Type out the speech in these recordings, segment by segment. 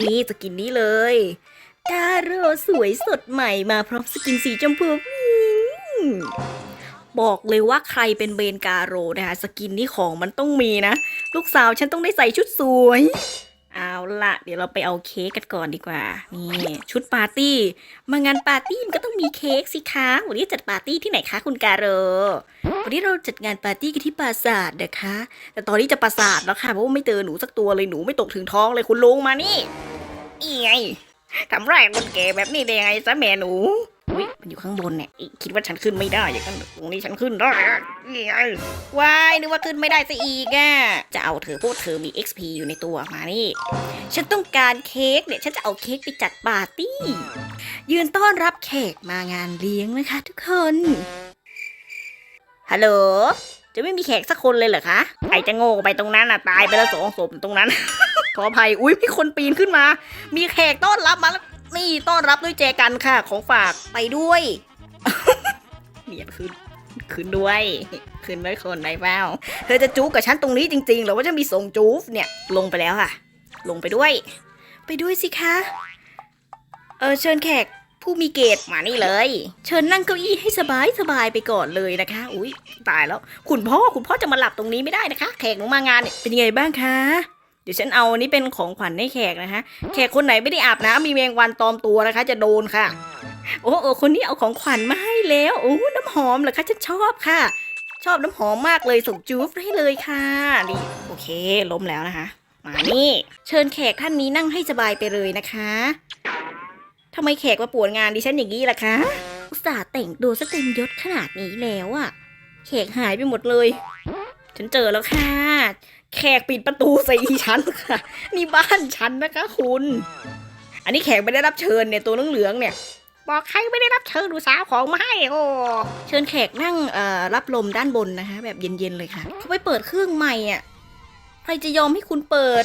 นี่สกินนี้เลยกาโรสวยสดใหม่มาพร้อมสกินสีชมพูบอกเลยว่าใครเป็นเบนการโรนะคะ สกินนี้ของมันต้องมีนะ ลูกสาวฉันต้องได้ใส่ชุดสวย ละเดี๋ยวเราไปเอาเค้กกันก่อนดีกว่า นี่ชุดปาร์ตี้ มางานปาร์ตี้มันก็ต้องมีเค้กสิคะ วันนี้จัดปาร์ตี้ที่ไหนคะคุณกาโร วันนี้เราจัดงานปาร์ตี้กันที่ปราสาทนะคะ แต่ตอนนี้จะปราสาทแล้วค่ะเพราะว่าไม่เจอหนูสักตัวเลยหนูไม่ตกถึงท้องเลยคุณลุงมานี่นี่ทำไรคนแก่แบบนี้ได้ยังไงซะแม่หนู อุ้ยมันอยู่ข้างบนเนี่ยคิดว่าฉันขึ้นไม่ได้อย่างนั้นตรงนี้ฉันขึ้นได้ว้ายนึกว่าขึ้นไม่ได้ซะอีกอะจะเอาเธอพวกเธอมี XP อยู่ในตัวมานี่ ฉันต้องการเค้กเนี่ยฉันจะเอาเค้กไปจัดปาร์ตี้ ยืนต้อนรับแขกมางานเลี้ยงนะคะ ทุกคนฮัลโหลจะไม่มีแขกสักคนเลยเหรอคะใครจะโง่ไปตรงนั้นน่ะตายไปแล้วสองศพตรงนั้น ขออภัยอุ้ยมีคนปีนขึ้นมา มีแขกต้อนรับมาแล้ว นี่ต้อนรับด้วยแจกันค่ะ ของฝากไปด้วยเนียนขึ้นขึ้นด้วยขึ้นด้วยคนไหนเปล่าเธอจะจู๊กับฉันตรงนี้จริงๆหรือว่าจะมีส่งจู๊เนี่ยลงไปแล้วค่ะ ลงไปด้วย ไปด้วยสิคะเออเชิญแขกผู้มีเกตมานี่เลย เชิญนั่งเก้าอี้ให้สบายสบายไปก่อนเลยนะคะ อุ้ยตายแล้ว คุณพ่อคุณพ่อจะมาหลับตรงนี้ไม่ได้นะคะ แขกหนูมางานเนี่ยเป็นยังไงบ้างคะ เดี๋ยวฉันเอาอันนี้เป็นของขวัญให้แขกนะคะแขกคนไหนไม่ได้อาบน้ำมีแมงวันตอมตัวนะคะ จะโดนค่ะ โอ้โอคนนี้เอาของขวัญมาให้แล้วโอ้น้ำหอมเหรอคะฉันชอบค่ะ ชอบน้ำหอมมากเลยส่งจูฟให้เลยค่ะนี่โอเคล้มแล้วนะคะ มานี่ เชิญแขกท่านนี้นั่งให้สบายไปเลยนะคะทำไมแขกมาปวดงานดิฉันอย่างนี้ล่ะคะอุตส่าห์แต่งตัวซะเต็มยศขนาดนี้แล้วอะแขกหายไปหมดเลย ฉันเจอแล้วค่ะ แขกปิดประตูใส่ฉันค่ะ นี่บ้านฉันนะคะคุณ อันนี้แขกไม่ได้รับเชิญเนี่ยตัวเหลืองๆเนี่ย บอกใครไม่ได้รับเชิญดูสาวของมาให้โอ้เชิญแขกนั่งเอ่อรับลมด้านบนนะคะ แบบเย็นๆเลยค่ะเขาไปเปิดเครื่องใหม่อะใครจะยอมให้คุณเปิด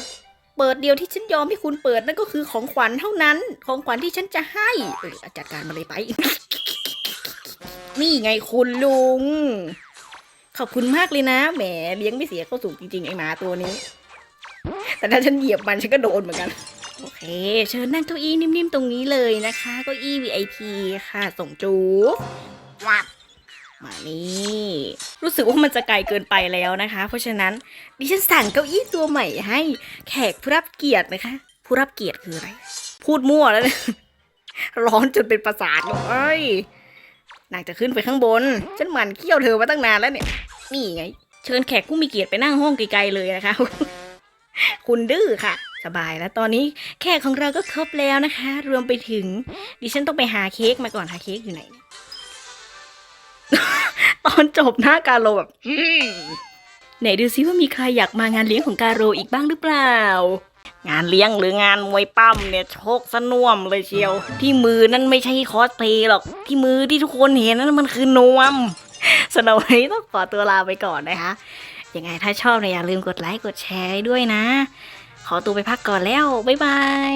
เปิดเดียวที่ฉันยอมให้คุณเปิดนั่นก็คือของขวัญเท่านั้น ของขวัญที่ฉันจะให้เออจัดการมาเลยไป นี่ไงคุณลุง ขอบคุณมากเลยนะ แหมเลี้ยงไม่เสียเข้าสูงจริงๆ ไอ้หมาตัวนี้ แต่ถ้าฉันเหยียบมันฉันก็โดนเหมือนกัน โอเค เชิญนั่งเก้าอี้นิ่มๆ ตรงนี้เลยนะคะเก้าอี้ VIP ค่ะ ส่งจูวับมานี่รู้สึกว่ามันจะไกลเกินไปแล้วนะคะ เพราะฉะนั้นดิฉันสั่งเก้าอี้ตัวใหม่ให้แขกผู้รับเกียรตินะคะ ผู้รับเกียรติคืออะไร พูดมั่วแล้วเนี่ยร้อนจนเป็นประสาทเลย นางจะขึ้นไปข้างบน ฉันหมันเคี่ยวเธอมาตั้งนานแล้วเนี่ย นี่ไง เชิญแขกผู้มีเกียรติไปนั่งห้องไกลๆเลยนะคะ คุณดื้อค่ะ สบายแล้วตอนนี้แขกของเราก็ครบแล้วนะคะ รวมไปถึง ดิฉันต้องไปหาเค้กมาก่อนหาเค้กอยู่ไหน ตอนจบหน้ากาโรแบบไหนดูซิว่ามีใครอยากมางานเลี้ยงของกาโรอีกบ้างหรือเปล่า งานเลี้ยงหรืองานมวยปั้มเนี่ยโชคสน่วมเลยเชียว ที่มือนั่นไม่ใช่คอสเพลย์หรอก ที่มือที่ทุกคนเห็นนั่นมันคือนวมสำหรับวันนี้ต้องขอตัวลาไปก่อนนะคะ ยังไงถ้าชอบเนี่ยอย่าลืมกดไลค์กดแชร์ด้วยนะ ขอตัวไปพักก่อนแล้ว บ๊ายบาย